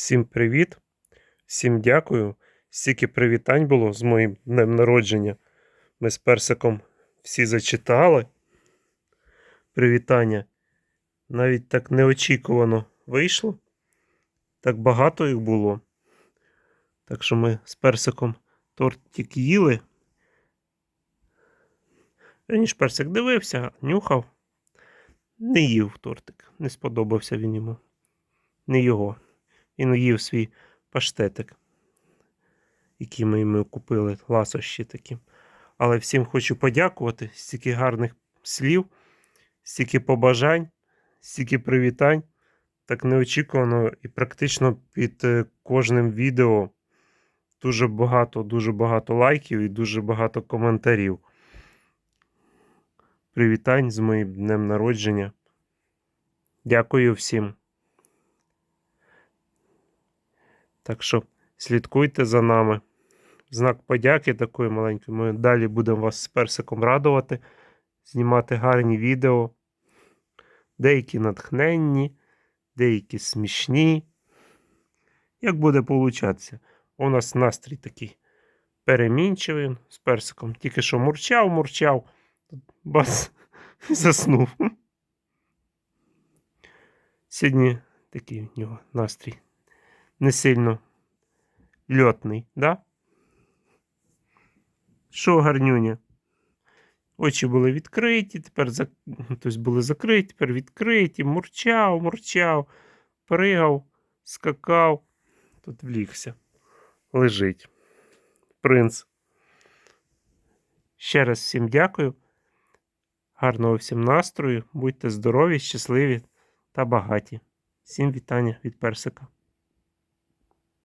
Всім привіт, всім дякую. Стільки привітань було з моїм днем народження. Ми з персиком всі зачитали. Привітання. Навіть так неочікувано вийшло. Так багато їх було. Так що ми з персиком тортик їли. Раніше персик дивився, нюхав. Не їв тортик. Не сподобався він йому. Не його. Він їв свій паштетик, який ми йому купили, ласощі такі. Але всім хочу подякувати, стільки гарних слів, стільки побажань, стільки привітань. Так неочікувано і практично під е, кожним відео дуже багато, дуже багато лайків і дуже багато коментарів. Привітань з моїм днем народження. Дякую всім. Так що слідкуйте за нами. Знак подяки такої маленької. Ми далі будемо вас з персиком радувати, знімати гарні відео. Деякі натхненні, деякі смішні. Як буде получатися? У нас настрій такий перемінчивий з персиком. Тільки що мурчав, мурчав, бас заснув. Сьогодні такий у нього настрій не сильно льотний, да? Що, гарнюня? Очі були відкриті, тепер зак... тобто були закриті, тепер відкриті, мурчав, мурчав, пригав, скакав. Тут влігся. Лежить. Принц. Ще раз всім дякую. Гарного всім настрою. Будьте здорові, щасливі та багаті. Всім вітання від персика.